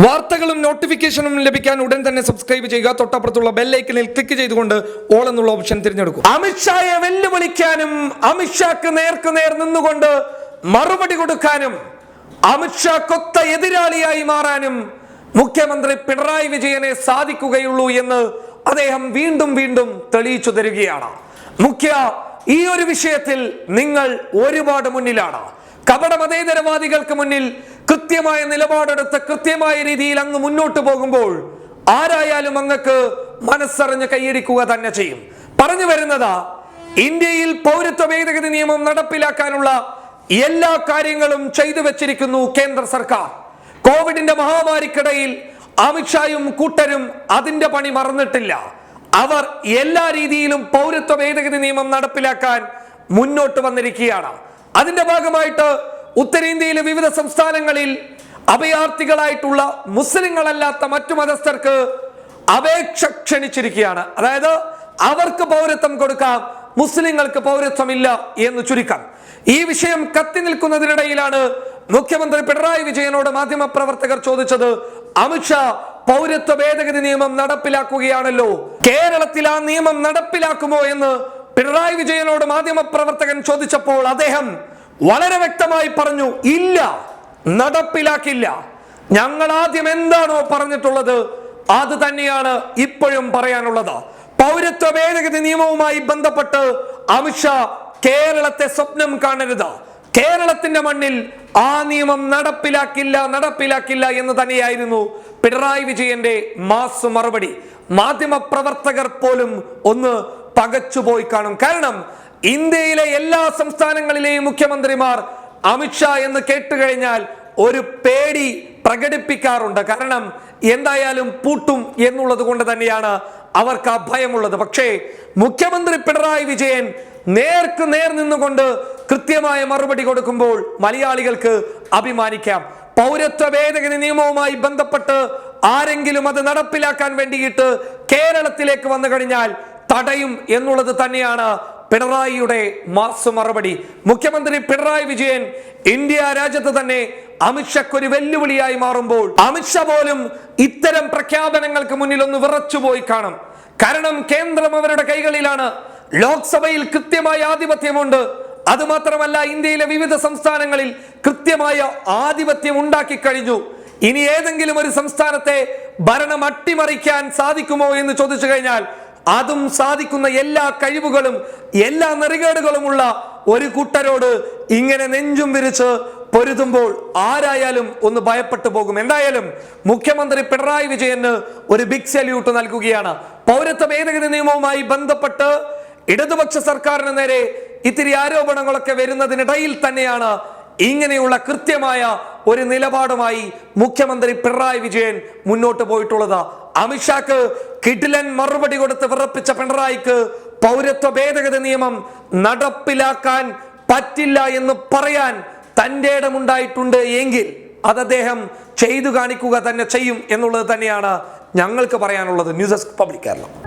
വാർത്തകളും നോട്ടിഫിക്കേഷനും ലഭിക്കാൻ ഉടൻ തന്നെ സബ്സ്ക്രൈബ് ചെയ്യുക. തൊട്ടപ്പുറത്തുള്ള ബെല്ലൈക്കനിൽ ക്ലിക്ക് ചെയ്തുകൊണ്ട് ഓൾ എന്നുള്ള ഓപ്ഷൻ തിരഞ്ഞെടുക്കും. അമിത്ഷായെ വെല്ലുവിളിക്കാനും അമിത്ഷാക്ക് നേർക്ക് നേർ നിന്നുകൊണ്ട് മറുപടി കൊടുക്കാനും അമിത്ഷാ കൊത്ത എതിരാളിയായി മാറാനും മുഖ്യമന്ത്രി പിണറായി വിജയനെ സാധിക്കുകയുള്ളൂ എന്ന് അദ്ദേഹം വീണ്ടും വീണ്ടും തെളിയിച്ചു തരികയാണ്. മുഖ്യ ഈ ഒരു വിഷയത്തിൽ നിങ്ങൾ ഒരുപാട് മുന്നിലാണ്. കപട മതേതരവാദികൾക്ക് മുന്നിൽ കൃത്യമായ നിലപാടെടുത്ത് കൃത്യമായ രീതിയിൽ അങ്ങ് മുന്നോട്ട് പോകുമ്പോൾ ആരായാലും അങ്ങക്ക് മനസ്സറിഞ്ഞ് കൈയടിക്കുക തന്നെ ചെയ്യും. പറഞ്ഞു വരുന്നത് ഇന്ത്യയിൽ പൗരത്വ ഭേദഗതി നിയമം നടപ്പിലാക്കാനുള്ള എല്ലാ കാര്യങ്ങളും ചെയ്തു വെച്ചിരിക്കുന്നു കേന്ദ്ര സർക്കാർ. കോവിഡിന്റെ മഹാമാരിക്കിടയിൽ അമിത്ഷായും കൂട്ടരും അതിന്റെ പണി മറന്നിട്ടില്ല. അവർ എല്ലാ രീതിയിലും പൗരത്വ ഭേദഗതി നിയമം നടപ്പിലാക്കാൻ മുന്നോട്ട് വന്നിരിക്കുകയാണ്. അതിന്റെ ഭാഗമായിട്ട് ഉത്തരേന്ത്യയിലെ വിവിധ സംസ്ഥാനങ്ങളിൽ അഭയാർത്ഥികളായിട്ടുള്ള മുസ്ലിങ്ങളല്ലാത്ത മറ്റു മതസ്ഥർക്ക് അപേക്ഷ ക്ഷണിച്ചിരിക്കുകയാണ്. അതായത് അവർക്ക് പൗരത്വം കൊടുക്കാം മുസ്ലിങ്ങൾക്ക് പൗരത്വം ഇല്ല എന്ന് ചുരുക്കം. ഈ വിഷയം കത്തി നിൽക്കുന്നതിനിടയിലാണ് മുഖ്യമന്ത്രി പിണറായി വിജയനോട് മാധ്യമപ്രവർത്തകർ ചോദിച്ചത് അമിത്ഷാ പൗരത്വ ഭേദഗതി നിയമം നടപ്പിലാക്കുകയാണല്ലോ കേരളത്തിൽ ആ നിയമം നടപ്പിലാക്കുമോ എന്ന് പിണറായി വിജയനോട് മാധ്യമപ്രവർത്തകൻ ചോദിച്ചപ്പോൾ അദ്ദേഹം വളരെ വ്യക്തമായി പറഞ്ഞു ഇല്ല നടപ്പിലാക്കില്ല. ഞങ്ങൾ ആദ്യം എന്താണോ പറഞ്ഞിട്ടുള്ളത് അത് തന്നെയാണ് ഇപ്പോഴും പറയാനുള്ളത്. പൗരത്വ ഭേദഗതി നിയമവുമായി ബന്ധപ്പെട്ട് അമിത്ഷാ കേരളത്തെ സ്വപ്നം കാണരുത്. കേരളത്തിന്റെ മണ്ണിൽ ആ നിയമം നടപ്പിലാക്കില്ല നടപ്പിലാക്കില്ല എന്ന് തന്നെയായിരുന്നു പിണറായി വിജയന്റെ മാസ് മറുപടി. മാധ്യമ പ്രവർത്തകർ പോലും ഒന്ന് പകച്ചുപോയി കാണും. കാരണം ഇന്ത്യയിലെ എല്ലാ സംസ്ഥാനങ്ങളിലെയും മുഖ്യമന്ത്രിമാർ അമിത്ഷാ എന്ന് കേട്ടുകഴിഞ്ഞാൽ ഒരു പേടി പ്രകടിപ്പിക്കാറുണ്ട്. കാരണം എന്തായാലും പൂട്ടും എന്നുള്ളത് കൊണ്ട് തന്നെയാണ് അവർക്ക് ആ ഭയമുള്ളത്. പക്ഷേ മുഖ്യമന്ത്രി പിണറായി വിജയൻ നേർക്ക് നേർ നിന്നുകൊണ്ട് കൃത്യമായ മറുപടി കൊടുക്കുമ്പോൾ മലയാളികൾക്ക് അഭിമാനിക്കാം. പൗരത്വ ഭേദഗതി നിയമവുമായി ബന്ധപ്പെട്ട് ആരെങ്കിലും അത് നടപ്പിലാക്കാൻ വേണ്ടിയിട്ട് കേരളത്തിലേക്ക് വന്നു കഴിഞ്ഞാൽ തടയും എന്നുള്ളത് തന്നെയാണ് പിണറായിയുടെ മാസ് മറുപടി. മുഖ്യമന്ത്രി പിണറായി വിജയൻ ഇന്ത്യ രാജ്യത്ത് തന്നെ അമിത്ഷയ്ക്ക് ഒരു വെല്ലുവിളിയായി മാറുമ്പോൾ അമിത്ഷാ പോലും ഇത്തരം പ്രഖ്യാപനങ്ങൾക്ക് മുന്നിൽ ഒന്ന് വിറച്ചുപോയി കാണും. കാരണം കേന്ദ്രം അവരുടെ കൈകളിലാണ്. ലോക്സഭയിൽ കൃത്യമായ ആധിപത്യമുണ്ട്. അതുമാത്രമല്ല ഇന്ത്യയിലെ വിവിധ സംസ്ഥാനങ്ങളിൽ കൃത്യമായ ആധിപത്യം ഉണ്ടാക്കി കഴിഞ്ഞു. ഇനി ഏതെങ്കിലും ഒരു സംസ്ഥാനത്തെ ഭരണം അട്ടിമറിക്കാൻ സാധിക്കുമോ എന്ന് ചോദിച്ചു കഴിഞ്ഞാൽ അതും സാധിക്കുന്ന എല്ലാ കഴിവുകളും എല്ലാ നെറികേടുകളുമുള്ള ഒരു കൂട്ടരോട് ഇങ്ങനെ നെഞ്ചും വിരിച്ച് പൊരുതുമ്പോൾ ആരായാലും ഒന്ന് ഭയപ്പെട്ടു പോകും. എന്തായാലും മുഖ്യമന്ത്രി പിണറായി വിജയന് ഒരു ബിഗ് സല്യൂട്ട് നൽകുകയാണ്. പൗരത്വ ഭേദഗതി നിയമവുമായി ബന്ധപ്പെട്ട് ഇടതുപക്ഷ സർക്കാരിന് നേരെ ഇത്തിരി ആരോപണങ്ങളൊക്കെ വരുന്നതിനിടയിൽ തന്നെയാണ് ഇങ്ങനെയുള്ള കൃത്യമായ ഒരു നിലപാടുമായി മുഖ്യമന്ത്രി പിണറായി വിജയൻ മുന്നോട്ട് പോയിട്ടുള്ളത്. അമിത്ഷാക്ക് കിടിലൻ മറുപടി കൊടുത്ത് വിറപ്പിച്ച പിണറായിക്ക് പൗരത്വ ഭേദഗതി നിയമം നടപ്പിലാക്കാൻ പറ്റില്ല എന്ന് പറയാൻ തന്റെ ഇടമുണ്ടായിട്ടുണ്ട് എങ്കിൽ അത് അദ്ദേഹം ചെയ്തു കാണിക്കുക തന്നെ ചെയ്യും എന്നുള്ളത് തന്നെയാണ് ഞങ്ങൾക്ക് പറയാനുള്ളത്. News desk public Keralam.